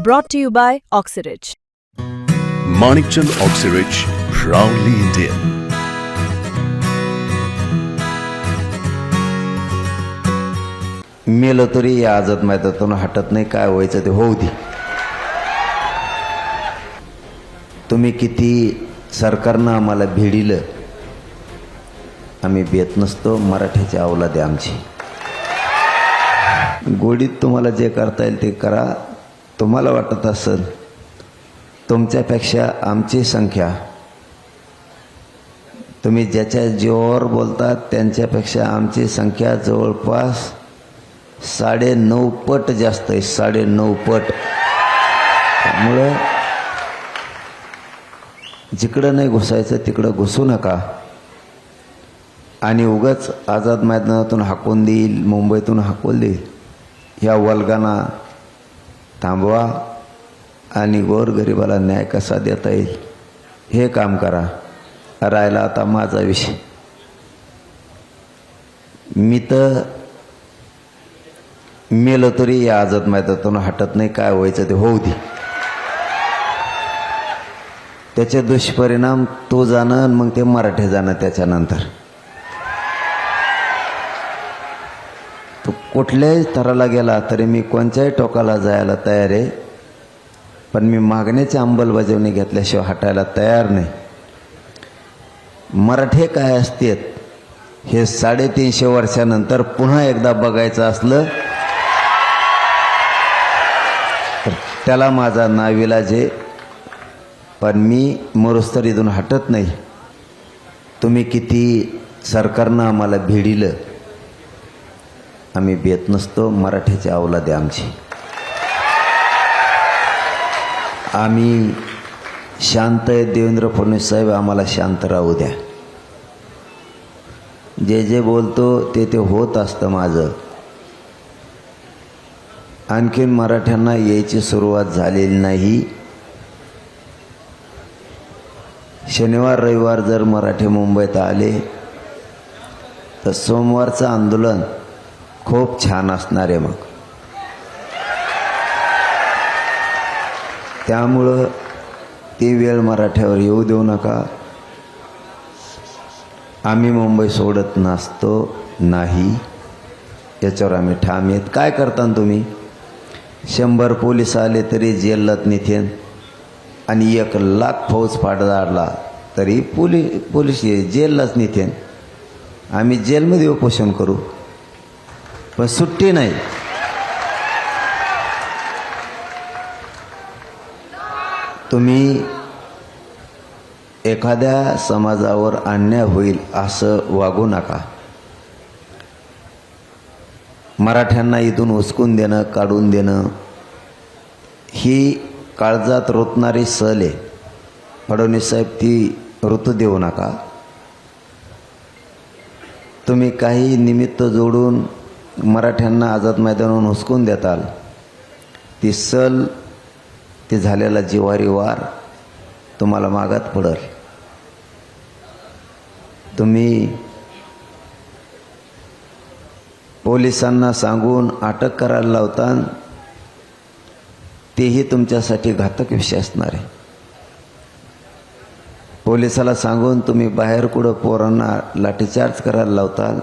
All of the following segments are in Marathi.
Brought to you by Oxyridge. Manikchand Oxyrich, proudly Indian. मेलं तरी या आजत मैदानातून हटत नाही काय व्हायचं ते होऊ दे तुम्ही किती सरकारनं आम्हाला भिडिलं आम्ही बेत नसतो मराठीची अवलाद आहे आमची गोडीत तुम्हाला जे करता येईल ते करा तुम्हाला वाटत असेल तुमच्यापेक्षा आमची संख्या तुम्ही ज्याच्या जीवावर बोलतात त्यांच्यापेक्षा आमची संख्या जवळपास साडे नऊ पट जास्त आहे साडे नऊ पट. त्यामुळं जिकडं नाही घुसायचं तिकडं घुसू नका. आणि उगाच आझाद मैदानातून हाकून देईल मुंबईतून हाकून देईल ह्या वल्गाना थांबवा आणि गोरगरिबाला न्याय कसा देता येईल? हे काम करा. राहिला आता माझा विषय. मी तर मेलो तरी या आजत मैदातून हटत नाही. काय व्हायचं ते होऊ दे. त्याचे दुष्परिणाम तो जाणं आणि मग ते मराठी जाणं त्याच्यानंतर. कुठल्याही थराला गेला तरी मी कोणत्याही टोकाला जायला तयार आहे. पण मी मागण्याची अंमलबजावणी घेतल्याशिवाय हटायला तयार नाही. मराठे काय असतेत हे साडेतीनशे वर्षानंतर पुन्हा एकदा बघायचं असलं तर त्याला माझा नाविलाज आहे. पण मी मरुस्तर इथून हटत नाही. तुम्ही किती सरकारनं आम्हाला भिडिलं आम्ही बेत नसतो मराठीची अवलादे आमची. आम्ही शांत आहे देवेंद्र फडणवीस साहेब आम्हाला शांत राहू द्या. जे जे बोलतो ते ते होत असतं माझं. आणखीन मराठ्यांना यायची सुरुवात झालेली नाही. शनिवार रविवार जर मराठी मुंबईत आले तर सोमवारचं आंदोलन खूप छान असणार आहे मग. त्यामुळं ती वेळ मराठ्यावर येऊ देऊ नका. आम्ही मुंबई सोडत नसतो नाही. याच्यावर आम्ही ठाम येत काय करता तुम्ही? शंभर पोलीस आले तरी जेलत निथेन. आणि एक लाख फौज पाडला तरी पोली पोलीस जेललाच निथेन. आम्ही जेलमध्ये उपोषण करू. पण सुट्टी नाही. तुम्ही एखाद्या समाजावर अन्याय होईल असं वागू नका. मराठ्यांना इथून उचकून देणं काढून देणं ही काळजात रोतणारी सल आहे. फडणवीस साहेब ती ऋतू देऊ नका. तुम्ही काही निमित्त जोडून मराठ्यांना आझाद मैदानावरून हुसकून देताल. ती सल ते झालेला जिवारी वार तुम्हाला मागात पडल. तुम्ही पोलिसांना सांगून अटक करायला लावता तेही तुमच्यासाठी घातक विषय असणार आहे. पोलिसाला सांगून तुम्ही बाहेर कुठं पोरांना लाठीचार्ज करायला लावताल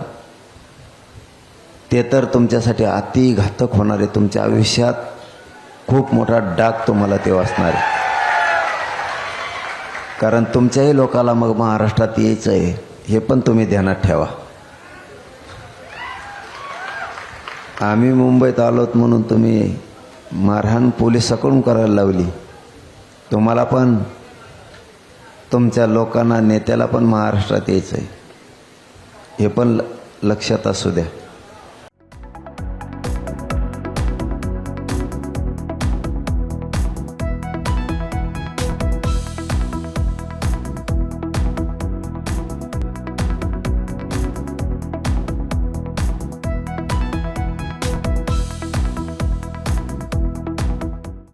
ते तर तुमच्यासाठी अति घातक होणार आहे. तुमच्या आयुष्यात खूप मोठा डाग तुम्हाला ते वाचणार आहे. कारण तुमच्याही लोकाला मग महाराष्ट्रात यायचं आहे हे पण तुम्ही ध्यानात ठेवा. आम्ही मुंबईत आलोत म्हणून तुम्ही मारहाण पोलिसाकडून करायला लावली. तुम्हाला पण तुमच्या लोकांना नेत्याला पण महाराष्ट्रात यायचं आहे. हे पण ल- लक्षात असू द्या.